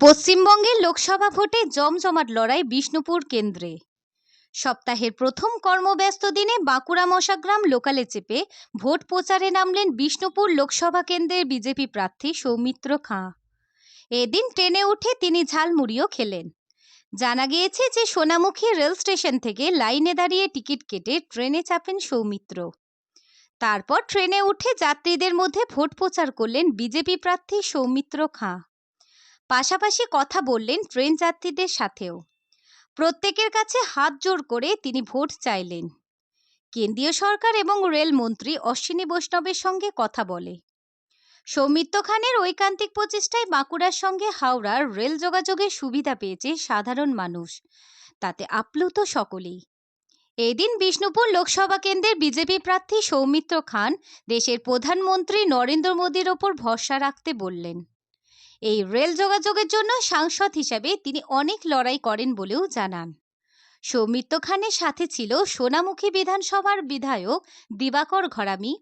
পশ্চিমবঙ্গের লোকসভা ভোটে জমজমাট লড়াই বিষ্ণুপুর কেন্দ্রে। সপ্তাহের প্রথম কর্মব্যস্ত দিনে বাঁকুড়া মশাগ্রাম লোকালে চেপে ভোট প্রচারে নামলেন বিষ্ণুপুর লোকসভা কেন্দ্রের বিজেপি প্রার্থী সৌমিত্র খাঁ। এদিন ট্রেনে উঠে তিনি ঝালমুড়িও খেলেন। জানা গিয়েছে যে সোনামুখী রেল স্টেশন থেকে লাইনে দাঁড়িয়ে টিকিট কেটে ট্রেনে চাপেন সৌমিত্র। তারপর ট্রেনে উঠে যাত্রীদের মধ্যে ভোট প্রচার করলেন বিজেপি প্রার্থী সৌমিত্র খাঁ। পাশাপাশি কথা বললেন ট্রেন যাত্রীদের সাথেও। প্রত্যেকের কাছে হাত জোর করে তিনি ভোট চাইলেন। কেন্দ্রীয় সরকার এবং রেলমন্ত্রী অশ্বিনী বৈষ্ণবের সঙ্গে কথা বলে। সৌমিত্র খানের ঐকান্তিক প্রচেষ্টায় বাঁকুড়ার সঙ্গে হাওড়ার রেল যোগাযোগের সুবিধা পেয়েছে সাধারণ মানুষ। তাতে আপ্লুত সকলেই। এদিন বিষ্ণুপুর লোকসভা কেন্দ্রের বিজেপি প্রার্থী সৌমিত্র খান দেশের প্রধানমন্ত্রী নরেন্দ্র মোদীর ওপর ভরসা রাখতে বললেন। এই রেল যোগাযোগের জন্য সাংসদ হিসাবে তিনি অনেক লড়াই করেন বলেও জানান। সৌমিত্র খানের সাথে ছিল সোনামুখী বিধানসভার বিধায়ক দিবাকর ঘরামি,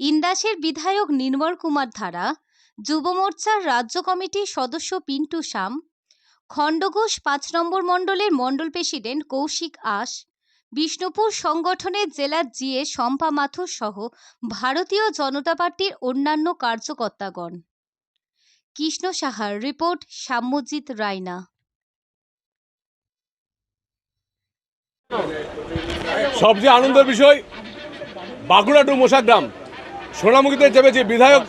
ইন্দাসের বিধায়ক নির্মল কুমার ধারা, যুব মোর্চার রাজ্য কমিটির সদস্য পিন্টু শাম, খণ্ডঘোষ পাঁচ নম্বর মণ্ডলের মণ্ডল প্রেসিডেন্ট কৌশিক আশ বিষ্ণুপুর সংগঠনের জেলার জিএ শম্পা মাথুর সহ ভারতীয় জনতা পার্টির অন্যান্য কার্যকর্তাগণ। কৃষ্ণ সাহার রিপোর্ট সাম্যজিৎ রায়না। সবচেয়ে আনন্দের বিষয়, বাঁকুড়া টু মোশাগ্রাম। সোনামুখীতে চেপেছে বিধায়ক,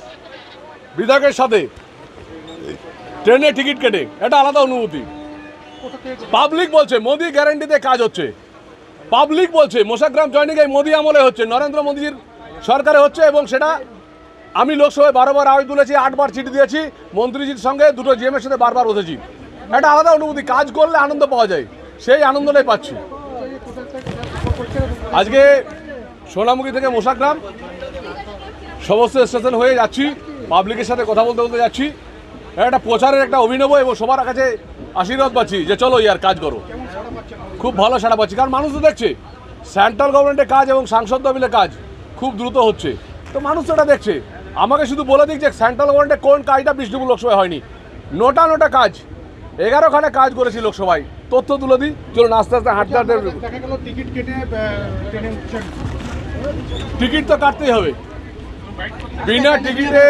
বিধায়কের সাথে। ট্রেনের টিকিট কেটে, এটা আলাদা অনুভূতি। পাবলিক বলছে, মোদি গ্যারান্টিতে কাজ হচ্ছে। পাবলিক বলছে, মোশাগ্রাম জয়নিং এই মোদি আমলে হচ্ছে। নরেন্দ্র মোদীর সরকারে হচ্ছে এবং সেটা আমি লোকসভায় বারবার আওয়াজ তুলেছি, আটবার চিঠি দিয়েছি, মন্ত্রীজির সঙ্গে দুটো জিএমের সাথে বারবার বসেছি। একটা আলাদা অনুভূতি, কাজ করলে আনন্দ পাওয়া যায়, সেই আনন্দটাই পাচ্ছি। আজকে সোনামুখী থেকে মোশাগ্রাম সমস্ত স্টেশন হয়ে যাচ্ছি, পাবলিকের সাথে কথা বলতে বলতে যাচ্ছি। একটা প্রচারের একটা অভিনব এবং সবার কাছে আশীর্বাদ পাচ্ছি যে চলো ইয়ার কাজ করো। খুব ভালো সাড়া পাচ্ছি, কারণ মানুষ তো দেখছে, সেন্ট্রাল গভর্নমেন্টের কাজ এবং সাংসদ মিলে কাজ খুব দ্রুত হচ্ছে। তো মানুষ তো এটা দেখছে আমাকে শুধু বলে দিক যে সেন্ট্রাল গভর্নমেন্টের কোন কাজটা বিষ্ণুপুর লোকসভায় হয়নি। নটা নটা কাজ এগারোখানে কাজ করেছি লোকসভায়। তথ্য তুলে দিই চলুন আস্তে আস্তে হাঁটতে হাঁটতে টিকিট কেটে টিকিট তো কাটতেই হবে। বিনা টিকিটে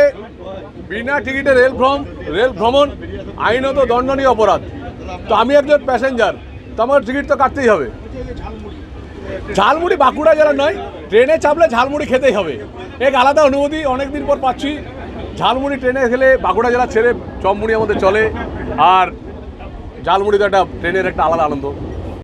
বিনা টিকিটে রেল ভ্রমণ রেল ভ্রমণ আইনত দণ্ডনীয় অপরাধ। তো আমি একজন প্যাসেঞ্জার তো আমার টিকিট তো কাটতেই হবে। ঝালমুড়ি। বাঁকুড়া জেলা নয় ট্রেনে চাপলে ঝালমুড়ি খেতেই হবে। এক আলাদা অনুভূতি, অনেকদিন পর পাচ্ছি। ঝালমুড়ি ট্রেনে খেলে বাঁকুড়া জেলা ছেড়ে চমমুড়ি আমাদের চলে। আর ঝালমুড়ি তো একটা ট্রেনের একটা আলাদা আনন্দ।